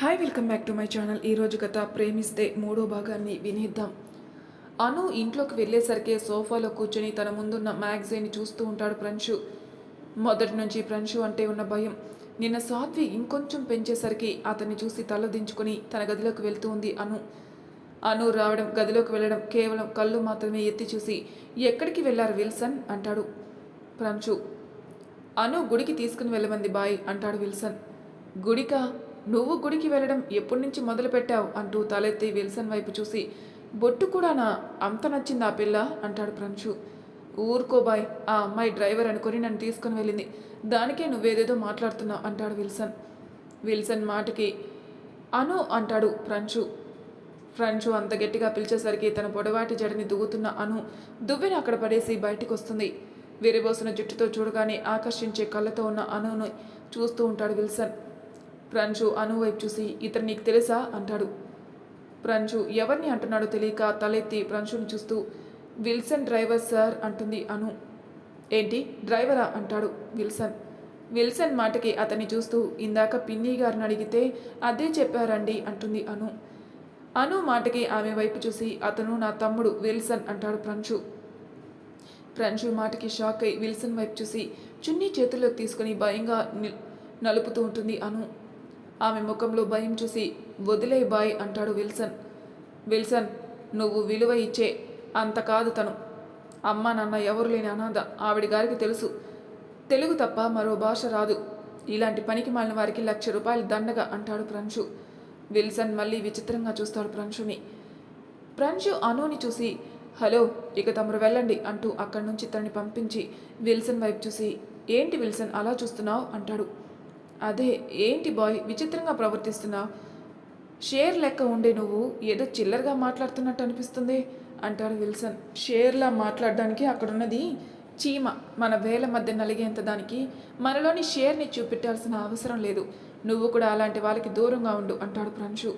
Hi welcome back to my channel ఈరోజు కథ ప్రేమిస్తే మూడో భాగాన్ని వినేద్దాం. అను ఇంట్లోకి వెళ్ళేసరికి సోఫాలో కూర్చొని తన ముందున్న మ్యాగజైన్ చూస్తూ ఉంటాడు ప్రంశు. మొదటి నుంచి ప్రంశు అంటే ఉన్న భయం. నిన్న సాధ్వి ఇంకొంచెం పెంచేసరికి అతన్ని చూసి తల దించుకొని తన గదిలోకి వెళ్తూ ఉంది అను. అను రావడం గదిలోకి వెళ్ళడం కేవలం కళ్ళు మాత్రమే ఎత్తి చూసి ఎక్కడికి వెళ్ళారు విల్సన్? అంటాడు ప్రంశు. అను గుడికి తీసుకుని వెళ్ళమంది బాయ్ అంటాడు విల్సన్. గుడికా? నువ్వు గుడికి వెళ్ళడం ఎప్పటి నుంచి మొదలు పెట్టావు? అంటూ తలెత్తి విల్సన్ వైపు చూసి బొట్టు కూడానా అంత నచ్చింది ఆ పిల్ల అంటాడు ప్రంశు ఊరుకో బాయ్ ఆ అమ్మాయి డ్రైవర్ అనుకొని నన్ను తీసుకుని వెళ్ళింది. దానికే నువ్వేదేదో మాట్లాడుతున్నావు అంటాడు విల్సన్. విల్సన్ మాటకి అను అంటాడు ప్రంశు ఫ్రంచు అంత గట్టిగా పిలిచేసరికి తన పొడవాటి జడని దువ్వుతున్న అను దువ్విని అక్కడ పడేసి బయటికి వస్తుంది విరిబోసిన జుట్టుతో చూడగానే ఆకర్షించే కళ్ళతో ఉన్న అనును చూస్తూ ఉంటాడు విల్సన్. ప్రంజు అను వైపు చూసి ఇతను నీకు తెలుసా? అంటాడు. ప్రంజు ఎవరిని అంటున్నాడో తెలియక తలెత్తి ప్రంజుని చూస్తూ విల్సన్ డ్రైవర్ సార్ అంటుంది అను. ఏంటి? డ్రైవరా? అంటాడు విల్సన్. విల్సన్ మాటకి అతన్ని చూస్తూ ఇందాక పిన్ని గారిని అడిగితే అదే చెప్పారండి అంటుంది అను. అను మాటకి ఆమె వైపు చూసి అతను నా తమ్ముడు విల్సన్ అంటాడు ప్రంచు ప్రంశు మాటకి షాక్ అయి విల్సన్ వైపు చూసి చున్నీ చేతుల్లోకి తీసుకుని భయంగా నలుపుతూ ఉంటుంది అను. ఆమె ముఖంలో భయం చూసి వదిలే బాయ్ అంటాడు విల్సన్. విల్సన్ నువ్వు విలువ ఇచ్చే అంత కాదు తను. అమ్మ నాన్న ఎవరు లేని అనాథ. ఆవిడ గారికి తెలుసు. తెలుగు తప్ప మరో భాష రాదు. ఇలాంటి పనికి మాలిన వారికి లక్ష రూపాయలు దండగా అంటాడు ప్రంశు విల్సన్ మళ్ళీ విచిత్రంగా చూస్తాడు ప్రంశుని ప్రంశు అనుని చూసి హలో ఇక తమరు వెళ్ళండి అంటూ అక్కడి నుంచి తనని పంపించి విల్సన్ వైపు చూసి ఏంటి విల్సన్ అలా చూస్తున్నావు? అంటాడు. అదే ఏంటి బాయ్? విచిత్రంగా ప్రవర్తిస్తున్నావు షేర్ లెక్క ఉండే నువ్వు ఏదో చిల్లరగా మాట్లాడుతున్నట్టు అనిపిస్తుంది అంటాడు విల్సన్. షేర్లా మాట్లాడడానికి అక్కడున్నది చీమ. మన వేల మధ్య నలిగేంత దానికి మనలోని షేర్ని చూపెట్టాల్సిన అవసరం లేదు. నువ్వు కూడా అలాంటి వాళ్ళకి దూరంగా ఉండు అంటాడు ప్రాంశు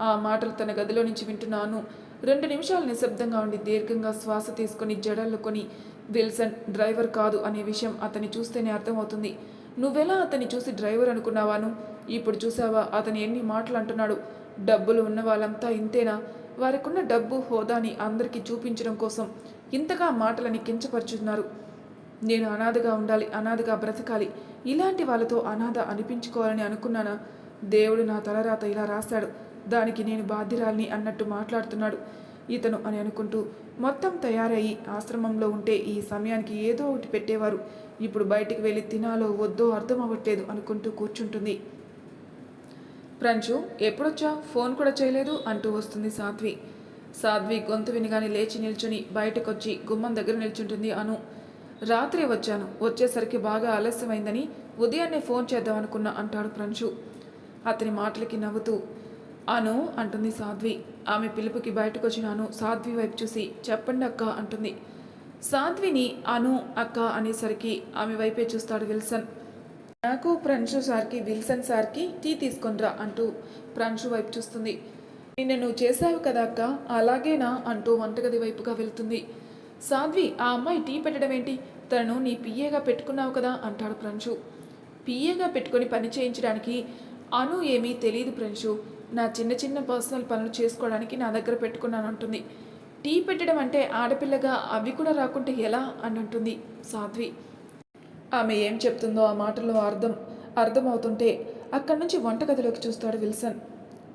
ఆ మాటలు తన గదిలో నుంచి వింటున్నాను. రెండు నిమిషాలు నిశ్శబ్దంగా ఉండి దీర్ఘంగా శ్వాస తీసుకొని జడల్లుకొని విల్సన్ డ్రైవర్ కాదు అనే విషయం అతన్ని చూస్తేనే అర్థమవుతుంది. నువ్వెలా అతన్ని చూసి డ్రైవర్ అనుకున్నావాను? ఇప్పుడు చూసావా అతను ఎన్ని మాటలు అంటున్నాడు? డబ్బులు ఉన్న వాళ్ళంతా ఇంతేనా? వారికున్న డబ్బు హోదాని అందరికీ చూపించడం కోసం ఇంతగా మాటలని కించపరుచుతున్నారు నేను అనాథగా ఉండాలి అనాథగా బ్రతకాలి. ఇలాంటి వాళ్ళతో అనాథ అనిపించుకోవాలని అనుకున్నానా? దేవుడు నా తలరాత ఇలా రాశాడు. దానికి నేను బాధ్యురాలిని అన్నట్టు మాట్లాడుతున్నాడు. ఇతను అని అనుకుంటూ మొత్తం తయారయ్యి ఆశ్రమంలో ఉంటే ఈ సమయానికి ఏదో ఒకటి పెట్టేవారు. ఇప్పుడు బయటికి వెళ్ళి తినాలో వద్దో అర్థం అవ్వట్లేదు అనుకుంటూ కూర్చుంటుంది. ప్రంచు ఎప్పుడొచ్చా? ఫోన్ కూడా చేయలేదు అంటూ వస్తుంది సాధ్వి. సాధ్వి గొంతు వినగానే లేచి నిల్చుని బయటకొచ్చి గుమ్మం దగ్గర నిల్చుంటుంది అను. రాత్రి వచ్చాను. వచ్చేసరికి బాగా ఆలస్యమైందని ఉదయాన్నే ఫోన్ చేద్దాం అనుకున్నా అంటాడు ప్రంచు అతని మాటలకి నవ్వుతూ అను అంటుంది సాధ్వి. ఆమె పిలుపుకి బయటకు వచ్చిన అను సాధ్వి వైపు చూసి చెప్పండి అక్క అంటుంది. సాధ్విని అను అక్క అనేసరికి ఆమె వైపే చూస్తాడు విల్సన్. నాకు ప్రంశు సార్కి విల్సన్ సార్కి టీ తీసుకొనిరా అంటూ ప్రంశు వైపు చూస్తుంది. నిన్న నువ్వు చేసావు కదా అక్క అలాగేనా అంటూ వంటగది వైపుగా వెళ్తుంది. సాధ్వి ఆ అమ్మాయి టీ పెట్టడం ఏంటి తనను నీ పియ్యగా పెట్టుకున్నావు కదా అంటాడు ప్రంశు పియ్యగా పెట్టుకొని పని చేయించడానికి అను ఏమీ తెలియదు ప్రంశు నా చిన్న చిన్న పర్సనల్ పనులు చేసుకోవడానికి నా దగ్గర పెట్టుకున్నాను అంటుంది. టీ పెట్టడం అంటే ఆడపిల్లగా అవి కూడా రాకుంటే ఎలా అని అంటుంది సాధ్వి. ఆమె ఏం చెప్తుందో ఆ మాటల్లో అర్థం అర్థమవుతుంటే అక్కడి నుంచి వంటగదిలోకి చూస్తాడు విల్సన్.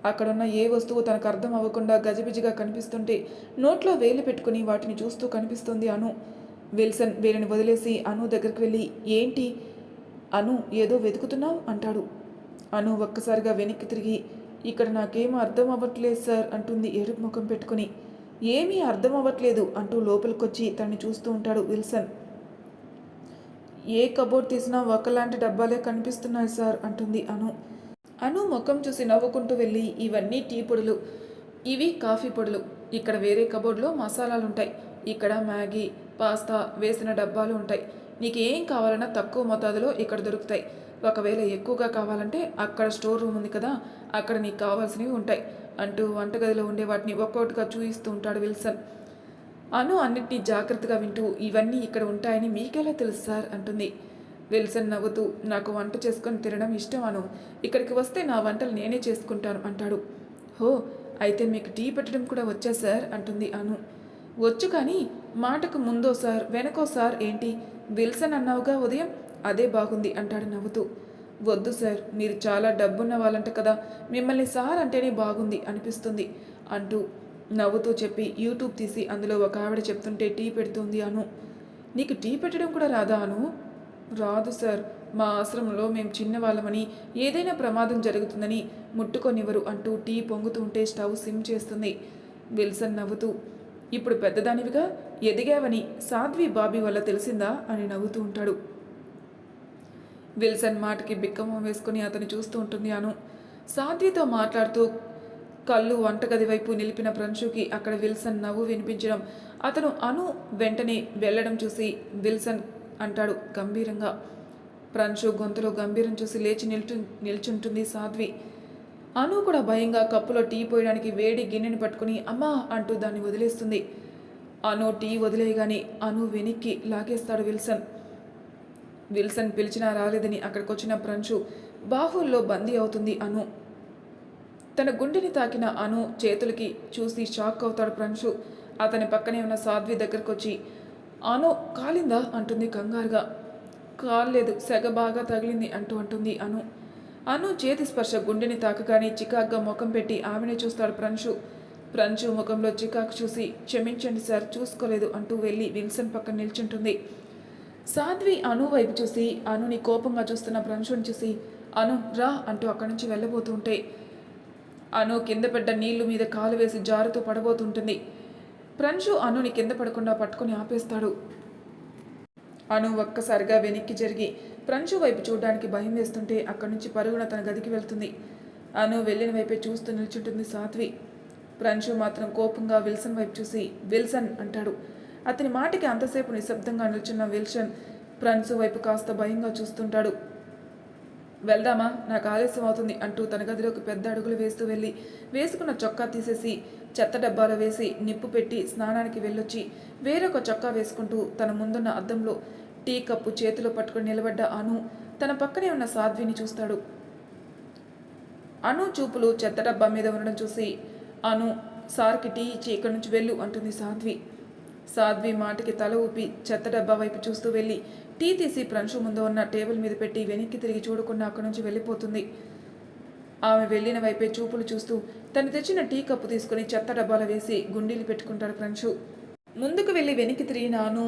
అక్కడున్న ఏ వస్తువు తనకు అర్థం అవ్వకుండా గజిబిజిగా కనిపిస్తుంటే నోట్లో వేలు పెట్టుకుని వాటిని చూస్తూ కనిపిస్తుంది అను. విల్సన్ వీళ్ళని వదిలేసి అను దగ్గరికి వెళ్ళి ఏంటి? అను ఏదో వెతుకుతున్నావు? అంటాడు. అను ఒక్కసారిగా వెనక్కి తిరిగి ఇక్కడ నాకేం అర్థం అవ్వట్లేదు సార్ అంటుంది ఎరుపు ముఖం పెట్టుకుని. ఏమీ అర్థం అవ్వట్లేదు అంటూ లోపలికొచ్చి తనని చూస్తూ ఉంటాడు విల్సన్. ఏ కబోర్డ్ తీసినా ఒకలాంటి డబ్బాలే కనిపిస్తున్నాయి సార్ అంటుంది అను. అను ముఖం చూసి నవ్వుకుంటూ వెళ్ళి ఇవన్నీ టీ పొడులు ఇవి కాఫీ పొడులు. ఇక్కడ వేరే కబోర్డ్లో మసాలాలు ఉంటాయి ఇక్కడ మ్యాగీ పాస్తా వేసిన డబ్బాలు ఉంటాయి. నీకు ఏం కావాలన్నా తక్కువ మోతాదులో ఇక్కడ దొరుకుతాయి. ఒకవేళ ఎక్కువగా కావాలంటే అక్కడ స్టోర్ రూమ్ ఉంది కదా అక్కడ నీకు కావాల్సినవి ఉంటాయి. అంటూ వంటగదిలో ఉండే వాటిని ఒక్కొక్కటిగా చూపిస్తూ ఉంటాడు విల్సన్. అను అన్నిటినీ జాగ్రత్తగా వింటూ ఇవన్నీ ఇక్కడ ఉంటాయని మీకెలా తెలుసు సార్? అంటుంది. విల్సన్ నవ్వుతూ నాకు వంట చేసుకొని తినడం ఇష్టం అను. ఇక్కడికి వస్తే నా వంటలు నేనే చేసుకుంటాను అంటాడు. హో అయితే మీకు టీ పెట్టడం కూడా వచ్చా సార్? అంటుంది అను. వచ్చు కానీ మాటకు ముందో సార్ వెనకో సార్ ఏంటి? విల్సన్ అన్నావుగా ఉదయం అదే బాగుంది అంటాడు నవ్వుతూ. వద్దు సార్ మీరు చాలా డబ్బున్న వాళ్ళంట కదా మిమ్మల్ని సార్ అంటేనే బాగుంది అనిపిస్తుంది అంటూ నవ్వుతూ చెప్పి యూట్యూబ్ తీసి అందులో ఒక ఆవిడ చెప్తుంటే టీ పెడుతుంది అను. నీకు టీ పెట్టడం కూడా రాదా అను? రాదు సార్ మా ఆశ్రమంలో మేము చిన్నవాళ్ళమని ఏదైనా ప్రమాదం జరుగుతుందని ముట్టుకొనివ్వరు అంటూ టీ పొంగుతుంటే స్టవ్ సిమ్ చేస్తుంది. విల్సన్ నవ్వుతూ ఇప్పుడు పెద్దదానివిగా ఎదిగావని సాధ్వి బాబీ వల్ల తెలిసిందా? అని నవ్వుతూ ఉంటాడు. విల్సన్ మాటకి బిక్కమం వేసుకుని అతను చూస్తూ ఉంటుంది అను. సాధ్వితో మాట్లాడుతూ కళ్ళు వంటగది వైపు నిలిపిన ప్రంశుకి అక్కడ విల్సన్ నవ్వు వినిపించడం. అతను అను వెంటనే వెళ్ళడం చూసి విల్సన్ అంటాడు గంభీరంగా. ప్రంశు గొంతులో గంభీరం చూసి లేచి నిల్చు నిల్చుంటుంది సాధ్వి. అను కూడా భయంగా కప్పులో టీ పోయడానికి వేడి గిన్నెని పట్టుకుని అమ్మా అంటూ దాన్ని వదిలేస్తుంది. అను టీ వదిలేయగానే అను వెనక్కి లాగేస్తాడు విల్సన్. విల్సన్ పిలిచినా రాలేదని అక్కడికి వచ్చిన ప్రంచు బాహుల్లో బందీ అవుతుంది అను. తన గుండెని తాకిన అను చేతులకి చూసి షాక్ అవుతాడు ప్రంచు. అతని పక్కనే ఉన్న సాధ్వి దగ్గరకు వచ్చి అను కాలిందా? అంటుంది కంగారుగా. కాలేదు సెగ బాగా తగిలింది అంటూ అంటుంది అను. అను చేతి స్పర్శ గుండెని తాకగానే చికాగ్గా ముఖం పెట్టి ఆమెనే చూస్తాడు ప్రంచు. ప్రంచు ముఖంలో చికాకు చూసి క్షమించండి సార్ చూసుకోలేదు అంటూ వెళ్ళి విల్సన్ పక్కన నిల్చుంటుంది. సాధ్వి అను వైపు చూసి అనుని కోపంగా చూస్తున్న ప్రంశుని చూసి అను రా అంటూ అక్కడి నుంచి వెళ్ళబోతుంటే అను కింద పడ్డ నీళ్ళు మీద కాలు వేసి జారుతూ పడబోతుంటుంది. ప్రంశు అనుని కింద పడకుండా పట్టుకొని ఆపేస్తాడు. అను ఒక్కసారిగా వెనక్కి జరిగి ప్రంశు వైపు చూడడానికి భయం వేస్తుంటే అక్కడి నుంచి పరుగున తన గదికి వెళ్తుంది. అను వెళ్ళిన వైపే చూస్తూ నిల్చుంటుంది సాత్వి ప్రంశు మాత్రం కోపంగా విల్సన్ వైపు చూసి విల్సన్ అంటాడు అతని మాటకి అంతసేపు నిశ్శబ్దంగా నిల్చున్న విల్షన్ ఫ్రెండ్స్ వైపు కాస్త భయంగా చూస్తుంటాడు. వెళ్దామా? నాకు ఆలస్యం అవుతుంది అంటూ తన గదిలోకి పెద్ద అడుగులు వేస్తూ వెళ్ళి వేసుకున్న చొక్కా తీసేసి చెత్త డబ్బాలో వేసి నిప్పు పెట్టి స్నానానికి వెళ్ళొచ్చి వేరొక చొక్కా వేసుకుంటూ తన ముందున్న అద్దంలో టీ కప్పు చేతిలో పట్టుకుని నిలబడ్డ అను తన పక్కనే ఉన్న సాధ్విని చూస్తాడు. అను చూపులు చెత్త డబ్బా మీద ఉండడం చూసి అను సార్కి టీ ఇచ్చి ఇక్కడి నుంచి వెళ్ళు అంటుంది సాధ్వి. సాధ్వి మాటకి తల ఊపి చెత్త డబ్బా వైపు చూస్తూ వెళ్ళి టీ తీసి ప్రంశు ముందు ఉన్న టేబుల్ మీద పెట్టి వెనక్కి తిరిగి చూడకుండా అక్కడి నుంచి వెళ్ళిపోతుంది. ఆమె వెళ్ళిన వైపే చూపులు చూస్తూ తను తెచ్చిన టీ కప్పు తీసుకుని చెత్త డబ్బాలో వేసి గుండీలు పెట్టుకుంటాడు ప్రంశు ముందుకు వెళ్ళి వెనక్కి తిరిగినాను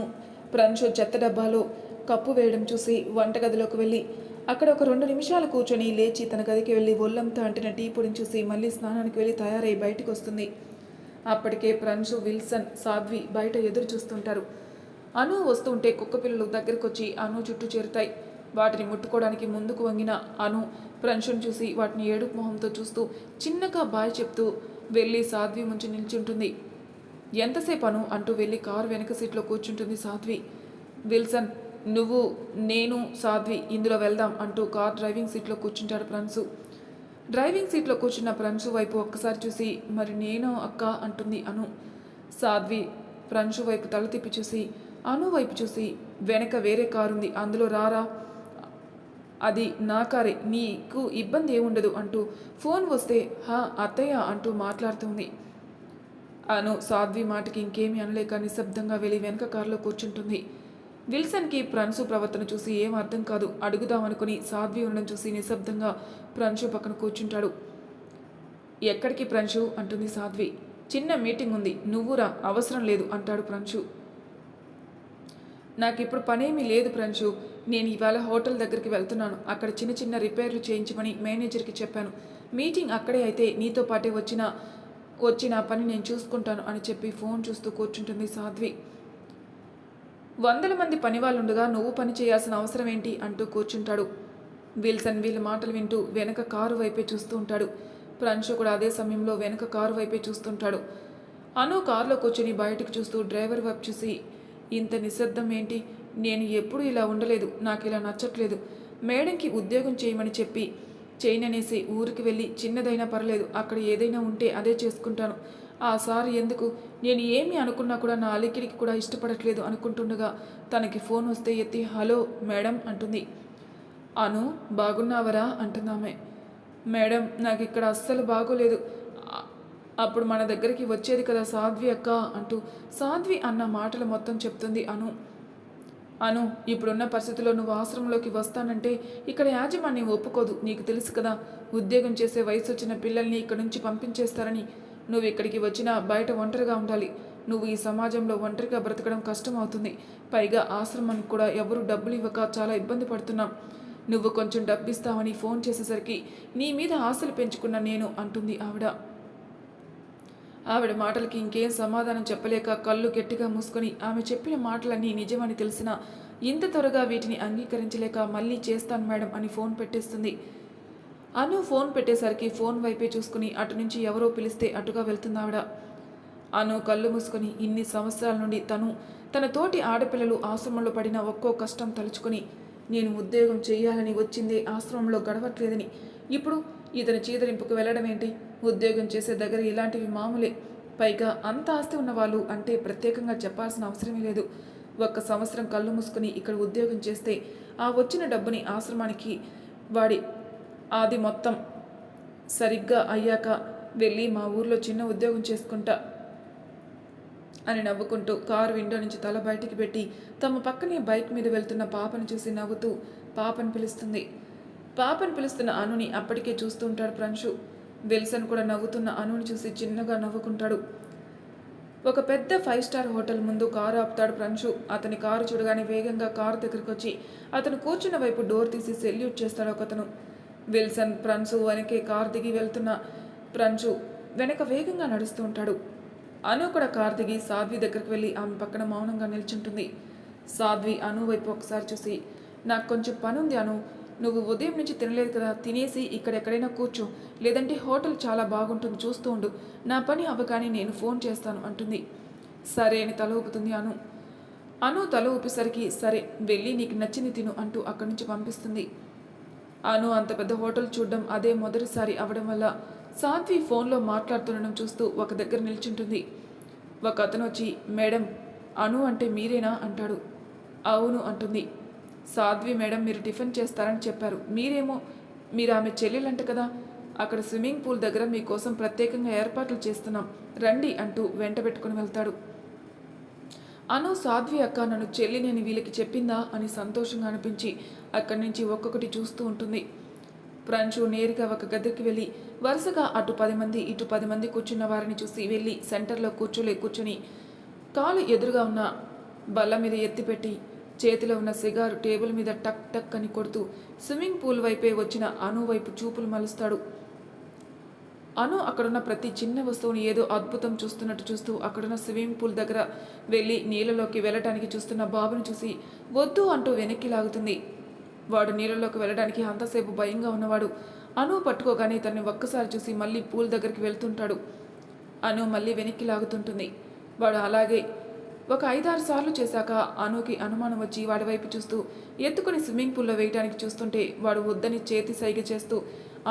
ప్రంశు చెత్త డబ్బాలో కప్పు వేయడం చూసి వంటగదిలోకి వెళ్ళి అక్కడ ఒక రెండు నిమిషాలు కూర్చొని లేచి తన గదికి వెళ్ళి ఒళ్ళంతా అంటిన టీ పొడిని చూసి మళ్ళీ స్నానానికి వెళ్ళి తయారై బయటకు వస్తుంది. అప్పటికే ప్రంశు విల్సన్ సాధ్వి బయట ఎదురు చూస్తుంటారు అను వస్తుంటే కుక్క పిల్లలు దగ్గరకు వచ్చి అను చుట్టూ చేరుతాయి. వాటిని ముట్టుకోవడానికి ముందుకు వంగిన అను ప్రంశుని చూసి వాటిని ఏడుపు మొహంతో చూస్తూ చిన్నగా బాయ్ చెప్తూ వెళ్ళి సాధ్వి ముంచి నిల్చుంటుంది. ఎంతసేపు అను? అంటూ వెళ్ళి కారు వెనక సీట్లో కూర్చుంటుంది సాధ్వి. విల్సన్ నువ్వు నేను సాధ్వి ఇందులో వెళ్దాం అంటూ కార్ డ్రైవింగ్ సీట్లో కూర్చుంటాడు ప్రన్సు డ్రైవింగ్ సీట్లో కూర్చున్న ప్రంశు వైపు ఒక్కసారి చూసి మరి నేను అక్క అంటుంది అను. సాధ్వి ప్రంశు వైపు తల తిప్పి చూసి అను వైపు చూసి వెనక వేరే కారు ఉంది అందులో రారా? అది నా కారే నీకు ఇబ్బంది ఏముండదు అంటూ ఫోన్ వస్తే హా అత్తయ్య అంటూ మాట్లాడుతుంది. అను సాధ్వి మాటకి ఇంకేమీ అనలేక నిశ్శబ్దంగా వెళ్ళి వెనక కారులో కూర్చుంటుంది. విల్సన్కి ప్రంశు ప్రవర్తన చూసి ఏం అర్థం కాదు. అడుగుదామనుకుని సాధ్వి ఉండడం చూసి నిశ్శబ్దంగా ప్రన్షు పక్కన కూర్చుంటాడు. ఎక్కడికి ప్రంశు అంటుంది సాధ్వి. చిన్న మీటింగ్ ఉంది. నువ్వురా అవసరం లేదు అంటాడు ప్రంశు నాకు ఇప్పుడు పనేమీ లేదు ప్రంశు నేను ఇవాళ హోటల్ దగ్గరికి వెళ్తున్నాను. అక్కడ చిన్న చిన్న రిపేర్లు చేయించమని మేనేజర్కి చెప్పాను. మీటింగ్ అక్కడే అయితే నీతో పాటే వచ్చిన వచ్చిన పని నేను చూసుకుంటాను అని చెప్పి ఫోన్ చూస్తూ కూర్చుంటుంది సాధ్వి. వందల మంది పని వాళ్ళుండగా నువ్వు పని చేయాల్సిన అవసరం ఏంటి? అంటూ కూర్చుంటాడు. విల్సన్ వీళ్ళ మాటలు వింటూ వెనక కారు వైపే చూస్తూ ఉంటాడు. ప్రంశు కూడా అదే సమయంలో వెనక కారు వైపే చూస్తుంటాడు. అను కారులో కూర్చొని బయటకు చూస్తూ డ్రైవర్ వైపు చూసి ఇంత నిశ్శబ్దం ఏంటి? నేను ఎప్పుడూ ఇలా ఉండలేదు. నాకు ఇలా నచ్చట్లేదు. మేడంకి ఉద్యోగం చేయమని చెప్పి చేయననేసి ఊరికి వెళ్ళి చిన్నదైనా పర్లేదు. అక్కడ ఏదైనా ఉంటే అదే చేసుకుంటాను. ఆ సార్ ఎందుకు? నేను ఏమి అనుకున్నా కూడా నా అలికిడికి కూడా ఇష్టపడట్లేదు అనుకుంటుండగా తనకి ఫోన్ వస్తే ఎత్తి హలో మేడం అంటుంది. అను బాగున్నావరా? అంటుందామె మేడం నాకు ఇక్కడ అస్సలు బాగోలేదు. అప్పుడు మన దగ్గరికి వచ్చేది కదా సాధ్వి అక్క అంటూ సాధ్వి అన్న మాటలు మొత్తం చెప్తుంది అను. అను ఇప్పుడున్న పరిస్థితుల్లో నువ్వు ఆశ్రమంలోకి వస్తానంటే ఇక్కడ యాజమాన్యం ఒప్పుకోదు. నీకు తెలుసు కదా ఉద్యోగం చేసే వయసు వచ్చిన పిల్లల్ని ఇక్కడ నుంచి పంపించేస్తారని. నువ్వు ఇక్కడికి వచ్చినా బయట ఒంటరిగా ఉండాలి. నువ్వు ఈ సమాజంలో ఒంటరిగా బ్రతకడం కష్టం అవుతుంది పైగా ఆశ్రమానికి కూడా ఎవరు డబ్బులు ఇవ్వక చాలా ఇబ్బంది పడుతున్నాం. నువ్వు కొంచెం డబ్బిస్తావని ఫోన్ చేసేసరికి నీ మీద ఆశలు పెంచుకున్న నేను అంటుంది ఆవిడ. ఆవిడ మాటలకి ఇంకేం సమాధానం చెప్పలేక కళ్ళు గట్టిగా మూసుకొని ఆమె చెప్పిన మాటలన్నీ నిజమని తెలిసినా ఇంత త్వరగా వీటిని అంగీకరించలేక మళ్ళీ చేస్తాను మేడం అని ఫోన్ పెట్టేస్తుంది. అను ఫోన్ పెట్టేసరికి ఫోన్ వైపే చూసుకుని అటు నుంచి ఎవరో పిలిస్తే అటుగా వెళ్తుందావిడ అను కళ్ళు మూసుకొని ఇన్ని సంవత్సరాల నుండి తను తన తోటి ఆడపిల్లలు ఆశ్రమంలో పడిన ఒక్కో కష్టం తలుచుకొని నేను ఉద్యోగం చేయాలని వచ్చిందే ఆశ్రమంలో గడవట్లేదని. ఇప్పుడు ఇతని చీదరింపుకు వెళ్ళడం ఏంటి ఉద్యోగం చేసే దగ్గర ఇలాంటివి మామూలే. పైగా అంత ఆస్తి ఉన్నవాళ్ళు అంటే ప్రత్యేకంగా చెప్పాల్సిన అవసరమే లేదు. ఒక్క సంవత్సరం కళ్ళు మూసుకుని ఇక్కడ ఉద్యోగం చేస్తే ఆ వచ్చిన డబ్బుని ఆశ్రమానికి వాడి అది మొత్తం సరిగ్గా అయ్యాక వెళ్ళి మా ఊర్లో చిన్న ఉద్యోగం చేసుకుంటా అని నవ్వుకుంటూ కారు విండో నుంచి తల బయటికి పెట్టి తమ పక్కనే బైక్ మీద వెళ్తున్న పాపను చూసి నవ్వుతూ పాపను పిలుస్తుంది. పాపను పిలుస్తున్న అనుని అప్పటికే చూస్తూ ఉంటాడు ప్రంశు విల్సన్ కూడా నవ్వుతున్న అనుని చూసి చిన్నగా నవ్వుకుంటాడు. ఒక పెద్ద ఫైవ్ స్టార్ హోటల్ ముందు కారు ఆపుతాడు ప్రంశు అతని కారు చూడగానే వేగంగా కారు దగ్గరికి వచ్చి అతను కూర్చున్న వైపు డోర్ తీసి సెల్యూట్ చేస్తాడు ఒకతను. విల్సన్ ప్రంశు వెనకే కార్ దిగి వెళ్తున్న ప్రంశు వెనక వేగంగా నడుస్తూ ఉంటాడు. అను కూడా కార్ దిగి సాధ్వి దగ్గరికి వెళ్ళి ఆమె పక్కన మౌనంగా నిల్చుంటుంది. సాధ్వి అను వైపు ఒకసారి చూసి నాకు కొంచెం పని ఉంది అను. నువ్వు ఉదయం నుంచి తినలేదు కదా తినేసి ఇక్కడ ఎక్కడైనా కూర్చో. లేదంటే హోటల్ చాలా బాగుంటుంది చూస్తూ ఉండు. నా పని అవ్వగానే నేను ఫోన్ చేస్తాను అంటుంది. సరే అని తల ఊపుతుంది అను. అను తల ఊపేసరికి సరే వెళ్ళి నీకు నచ్చింది తిను అంటూ అక్కడి నుంచి పంపిస్తుంది. అను అంత పెద్ద హోటల్ చూడడం అదే మొదటిసారి అవడం వల్ల సాధ్వి ఫోన్లో మాట్లాడుతుండడం చూస్తూ ఒక దగ్గర నిల్చుంటుంది. ఒక అతను వచ్చి మేడం అను అంటే మీరేనా? అంటాడు. అవును అంటుంది. సాధ్వి మేడం మీరు టిఫిన్ చేస్తారని చెప్పారు. మీరేమో మీరు ఆమె చెల్లెలంట కదా. అక్కడ స్విమ్మింగ్ పూల్ దగ్గర మీకోసం ప్రత్యేకంగా ఏర్పాట్లు చేస్తున్నాం. రండి అంటూ వెంట పెట్టుకుని వెళ్తాడు. అను సాధ్వి అక్క నన్ను చెల్లి నేను వీళ్ళకి చెప్పిందా అని సంతోషంగా అనిపించి అక్కడి నుంచి ఒక్కొక్కటి చూస్తూ ఉంటుంది. ప్రంచు నేరుగా ఒక గదికి వెళ్ళి వరుసగా అటు పది మంది ఇటు పది మంది కూర్చున్న వారిని చూసి వెళ్ళి సెంటర్లో కూర్చోలే కూర్చుని కాలు ఎదురుగా ఉన్న బల్ల మీద ఎత్తిపెట్టి చేతిలో ఉన్న సిగారు టేబుల్ మీద టక్ టక్ అని కొడుతూ స్విమ్మింగ్ పూల్ వైపే వచ్చిన అను వైపు చూపులు మలుస్తాడు. అను అక్కడున్న ప్రతి చిన్న వస్తువుని ఏదో అద్భుతం చూస్తున్నట్టు చూస్తూ అక్కడున్న స్విమ్మింగ్ పూల్ దగ్గర వెళ్ళి నీళ్ళలోకి వెళ్ళటానికి చూస్తున్న బాబుని చూసి వద్దు అంటూ వెనక్కి లాగుతుంది. వాడు నీళ్ళలోకి వెళ్ళడానికి అంతసేపు భయంగా ఉన్నవాడు. అను పట్టుకోగానే తన్ని ఒక్కసారి చూసి మళ్ళీ పూల్ దగ్గరికి వెళ్తుంటాడు. అను మళ్ళీ వెనక్కి లాగుతుంటుంది. వాడు అలాగే ఒక ఐదారు సార్లు చేశాక అనుకి అనుమానం వచ్చి వాడి వైపు చూస్తూ ఎత్తుకుని స్విమ్మింగ్ పూల్లో వేయడానికి చూస్తుంటే వాడు వద్దని చేతి సైగ చేస్తూ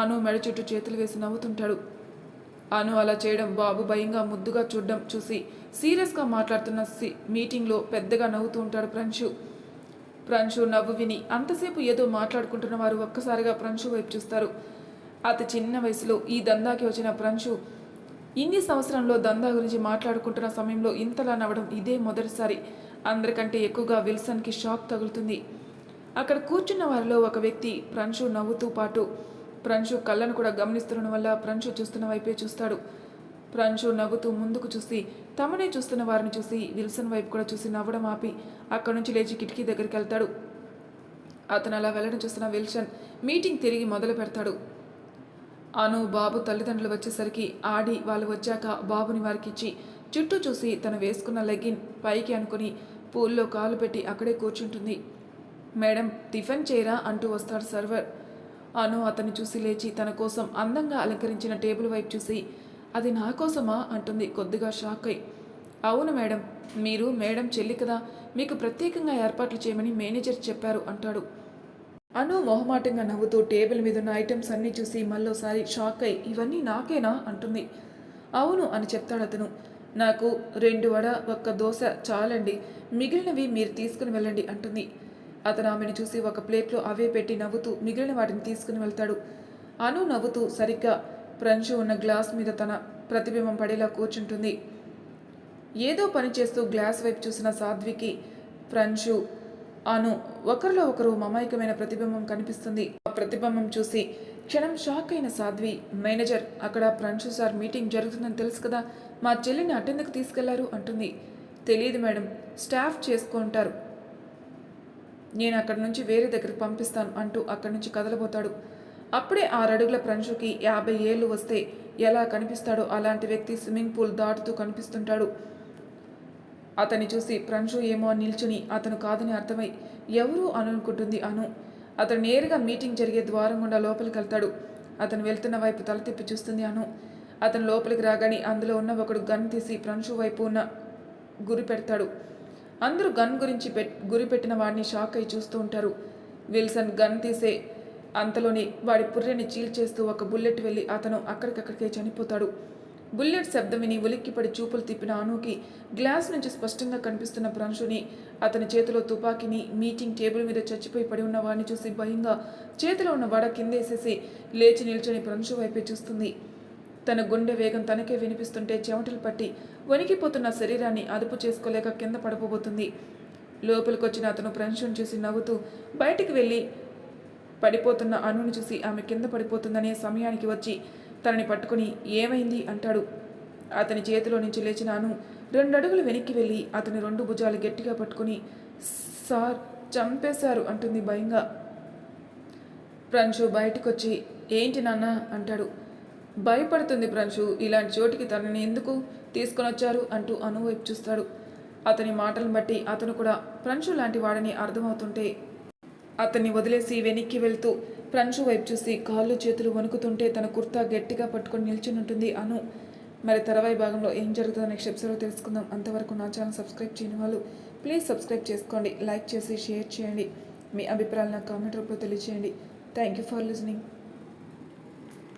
అను మెడ చుట్టూ చేతులు వేసి నవ్వుతుంటాడు. అను అలా చేయడం బాబు భయంగా ముద్దుగా చూడడం చూసి సీరియస్గా మాట్లాడుతున్న సి మీటింగ్లో పెద్దగా నవ్వుతూ ఉంటాడు ప్రంశు. ప్రంశు నవ్వు విని అంతసేపు ఏదో మాట్లాడుకుంటున్న వారు ఒక్కసారిగా ప్రంశు వైపు చూస్తారు. అతి చిన్న వయసులో ఈ దందాకి వచ్చిన ప్రంశు ఇన్ని సంవత్సరంలో దందా గురించి మాట్లాడుకుంటున్న సమయంలో ఇంతలా నవ్వడం ఇదే మొదటిసారి. అందరికంటే ఎక్కువగా విల్సన్కి షాక్ తగులుతుంది. అక్కడ కూర్చున్న వారిలో ఒక వ్యక్తి ప్రంశు నవ్వుతూ పాటు ప్రంశు కళ్ళను కూడా గమనిస్తుండడం వల్ల ప్రంశు చూస్తున్న వైపే చూస్తాడు. ప్రంశు నవ్వుతూ ముందుకు చూసి తమనే చూస్తున్న వారిని చూసి విల్సన్ వైపు కూడా చూసి నవ్వడం ఆపి అక్కడి నుంచి లేచి కిటికీ దగ్గరికి వెళ్తాడు. అతను అలా వెళ్ళడం చూస్తున్న విల్సన్ మీటింగ్ తిరిగి మొదలు పెడతాడు. అను బాబు తల్లిదండ్రులు వచ్చేసరికి ఆడి వాళ్ళు వచ్చాక బాబుని వారికిచ్చి చుట్టూ చూసి తను వేసుకున్న లెగ్గిన్ పైకి అనుకుని పూల్లో కాలు పెట్టి అక్కడే కూర్చుంటుంది. మేడం టిఫిన్ చేయరా అంటూ వస్తాడు సర్వర్. అను అతన్ని చూసి లేచి తన కోసం అందంగా అలంకరించిన టేబుల్ వైపు చూసి అది నా కోసమా అంటుంది కొద్దిగా షాక్ అయి. అవును మేడం మీరు మేడం చెల్లి కదా మీకు ప్రత్యేకంగా ఏర్పాట్లు చేయమని మేనేజర్ చెప్పారు అంటాడు. అను మొహమాటంగా నవ్వుతూ టేబుల్ మీద ఉన్న ఐటమ్స్ అన్నీ చూసి మళ్ళోసారి షాక్ అయి ఇవన్నీ నాకేనా? అంటుంది. అవును అని చెప్తాడు అతను. నాకు రెండు వడ ఒక్క దోశ చాలండి. మిగిలినవి మీరు తీసుకుని వెళ్ళండి అంటుంది. అతను ఆమెను చూసి ఒక ప్లేట్లో అవే పెట్టి నవ్వుతూ మిగిలిన వాటిని తీసుకుని వెళ్తాడు. అను నవ్వుతూ సరిగ్గా ప్రంచు ఉన్న గ్లాస్ మీద తన ప్రతిబింబం పడేలా కూర్చుంటుంది. ఏదో పని చేస్తూ గ్లాస్ వైపు చూసిన సాధ్వికి ఫ్రంషు అను ఒకరిలో ఒకరు మమాయకమైన ప్రతిబింబం కనిపిస్తుంది. ఆ ప్రతిబింబం చూసి క్షణం షాక్ అయిన సాధ్వి మేనేజర్ అక్కడ ఫ్రంషు సార్ మీటింగ్ జరుగుతుందని తెలుసు కదా మా చెల్లిని అటెందుకు తీసుకెళ్ళారు? అంటుంది. తెలియదు మేడం స్టాఫ్ చేసుకుంటారు నేను అక్కడి నుంచి వేరే దగ్గరికి పంపిస్తాను అంటూ అక్కడి నుంచి కదలబోతాడు. అప్పుడే ఆరడుగుల ప్రంశుకి యాభై ఏళ్ళు వస్తే ఎలా కనిపిస్తాడో అలాంటి వ్యక్తి స్విమ్మింగ్ పూల్ దాటుతూ కనిపిస్తుంటాడు. అతన్ని చూసి ప్రంశు ఏమో నిల్చుని అతను కాదని అర్థమై ఎవరు అనుకుంటుంది అను? అతను నేరుగా మీటింగ్ జరిగే ద్వారం గుండా లోపలికి వెళ్తాడు. అతను వెళ్తున్న వైపు తల తిప్పి చూస్తుంది అను. అతను లోపలికి రాగానే అందులో ఉన్న ఒకడు గన్ తీసి ప్రంశు వైపు ఉన్న గురి పెడతాడు. అందరూ గన్ గురించి పెట్ గురి పెట్టిన వాడిని షాక్ అయి చూస్తూ ఉంటారు. విల్సన్ గన్ తీసే అంతలోనే వాడి పుర్రెని చీల్చేస్తూ ఒక బుల్లెట్ వెళ్ళి అతను అక్కడికక్కడికే చనిపోతాడు. బుల్లెట్ శబ్దం విని ఉలిక్కిపడి చూపులు తిప్పిన అనుకి గ్లాస్ నుంచి స్పష్టంగా కనిపిస్తున్న ప్రంశుని అతని చేతిలో తుపాకీని మీటింగ్ టేబుల్ మీద చచ్చిపోయి పడి ఉన్న వాడిని చూసి భయంగా చేతిలో ఉన్న వడ కిందేసేసి లేచి నిల్చొని ప్రాంశు వైపే చూస్తుంది. తన గుండె వేగం తనకే వినిపిస్తుంటే చెమటలు పట్టి వణికిపోతున్న శరీరాన్ని అదుపు చేసుకోలేక కింద పడిపోబోతుంది లోపలికొచ్చిన అతను ప్రంశుని చూసి నవ్వుతూ బయటికి వెళ్ళి పడిపోతున్న అనుని చూసి ఆమె కింద పడిపోతుందనే సమయానికి వచ్చి తనని పట్టుకుని ఏమైంది అంటాడు. అతని చేతిలో నుంచి లేచినాను. రెండడుగులు రెండు అడుగులు వెనక్కి వెళ్ళి అతని రెండు భుజాలు గట్టిగా పట్టుకుని సార్ చంపేశారు అంటుంది భయంగా. ప్రంశు బయటకొచ్చి ఏంటి నాన్న? అంటాడు. భయపడుతుంది ప్రంశు ఇలాంటి చోటికి తనని ఎందుకు తీసుకొని వచ్చారు అంటూ అనువైపు చూస్తాడు. అతని మాటలను బట్టి అతను కూడా ప్రంశు లాంటి వాడని అర్థమవుతుంటే అతన్ని వదిలేసి వెనక్కి వెళ్తూ ప్రంచు వైపు చూసి కాళ్ళు చేతులు వణుకుతుంటే తన కుర్తా గట్టిగా పట్టుకొని నిల్చునుంటుంది అను. మరి తర్వాయి భాగంలో ఏం జరుగుతుందో నెక్స్ట్ ఎపిసోడ్లో తెలుసుకుందాం. అంతవరకు నా ఛానల్ సబ్స్క్రైబ్ చేయని వాళ్ళు ప్లీజ్ సబ్స్క్రైబ్ చేసుకోండి లైక్ చేసి షేర్ చేయండి. మీ అభిప్రాయాలు నాకు కామెంట్ రూపంలో తెలియజేయండి థ్యాంక్ యూ ఫర్ లిజనింగ్.